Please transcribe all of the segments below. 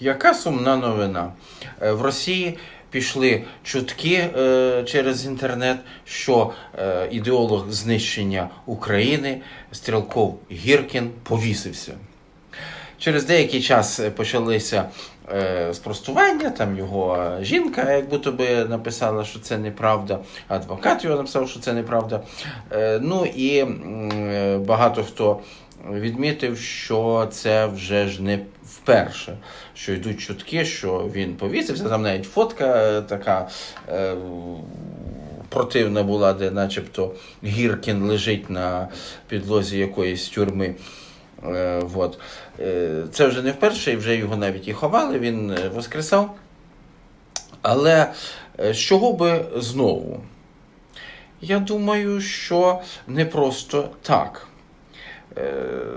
Яка сумна новина? Е, В Росії пішли чутки е, через інтернет, що е, ідеолог знищення України Стрілков Гіркін повісився. Через деякий час е, почалися е, спростування, там його е, жінка, як будто би написала, що це неправда, адвокат його написав, що це неправда. Е, ну і е, багато хто відмітив, що це вже ж не вперше, що йдуть чутки, що він повісився. Там навіть фотка е, така. Е, Противна була, де начебто Гіркін лежить на підлозі якоїсь тюрми. Е, вот. Е, Це вже не вперше, і вже його навіть і ховали, він е, воскресав. Але з чого би знову? Я думаю, що не просто так.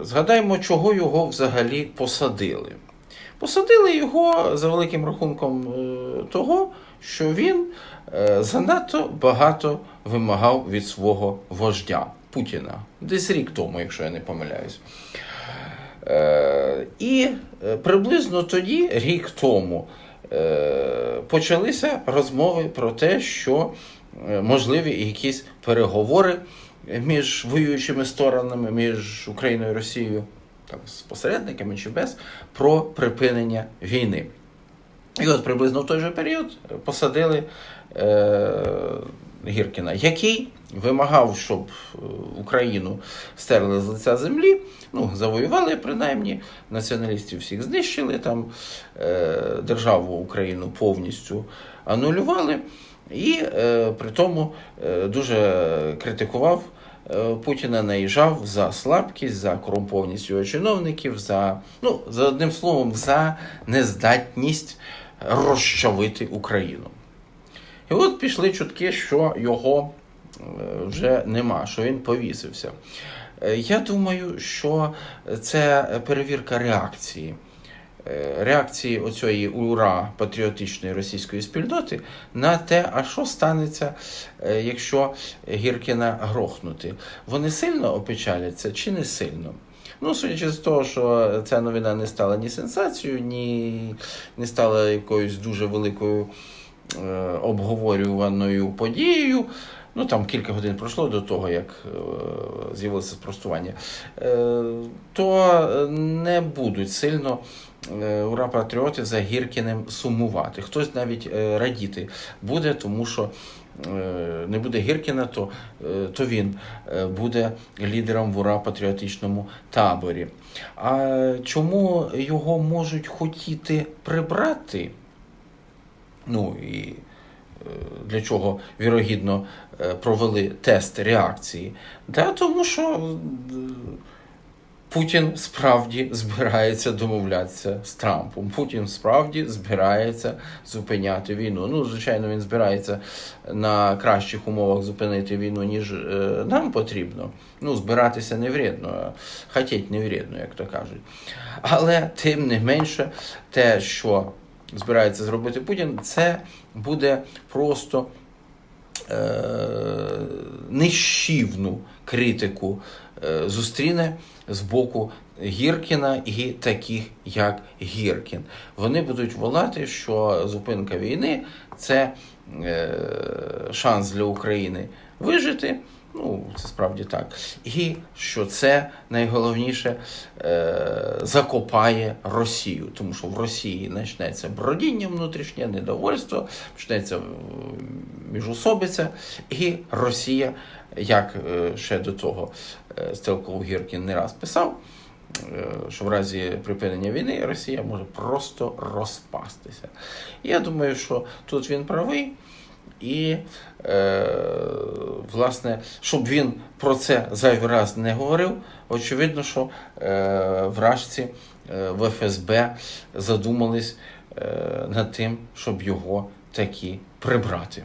Згадаймо, чого його взагалі посадили. Посадили його за великим рахунком того, що він занадто багато вимагав від свого вождя Путіна. Десь рік тому, якщо я не помиляюсь. Е, І е, приблизно тоді, рік тому, е, почалися розмови про те, що можливі якісь переговори між воюючими сторонами, між Україною і Росією, там, з посередниками чи без, про припинення війни. І от приблизно в той же період посадили Гіркіна, який вимагав, щоб е, Україну стерли з лиця землі, ну, завоювали принаймні, націоналістів всіх знищили, там е, державу Україну повністю анулювали, і е, при тому дуже критикував. Путіна наїжджав за слабкість, за корумпованість його чиновників, за, ну, за одним словом, за нездатність розчавити Україну. І от пішли чутки, що його е, вже нема, що він повісився. Е, Я думаю, що це перевірка реакції. Е, Реакції оцієї ура патріотичної російської спільноти на те, а що станеться, якщо Гіркіна грохнути. Вони сильно опечаляться чи не сильно? Ну, судячи з того, що ця новина не стала ні сенсацією, ні не стала якоюсь дуже великою обговорюваною подією. Ну, там кілька годин пройшло до того, як е, з'явилося спростування, е, то не будуть сильно е, ура патріоти за Гіркіним сумувати. Хтось навіть е, радіти буде, тому що е, не буде Гіркіна, то, е, то він е, буде лідером в ура патріотичному таборі. А чому його можуть хотіти прибрати? Ну і е, для чого вірогідно е, провели тест реакції? Да, тому що е, Путін справді збирається домовлятися з Трампом. Путін справді збирається зупиняти війну. Ну, звичайно, він збирається на кращих умовах зупинити війну, ніж нам потрібно. Ну, збиратися не вредно, хотіть не вредно, як то кажуть. Але тим не менше, те, що збирається зробити Путін, це буде просто е, нищівну критику е, зустріне з боку Гіркіна і таких, як Гіркін. Вони будуть волати, що зупинка війни це е, шанс для України вижити. Це справді так. І що це найголовніше е, закопає Росію, тому що в Росії почнеться бродіння внутрішнє, недовольство, почнеться міжусобиця, і Росія, як е, ще до того е, Стрелков Гіркін не раз писав, е, що в разі припинення війни Росія може просто розпастися. Я думаю, що тут він правий. І, е, власне, щоб він про це зайвий раз не говорив, очевидно, що е, вражці е, в ФСБ задумались е, над тим, щоб його таки прибрати.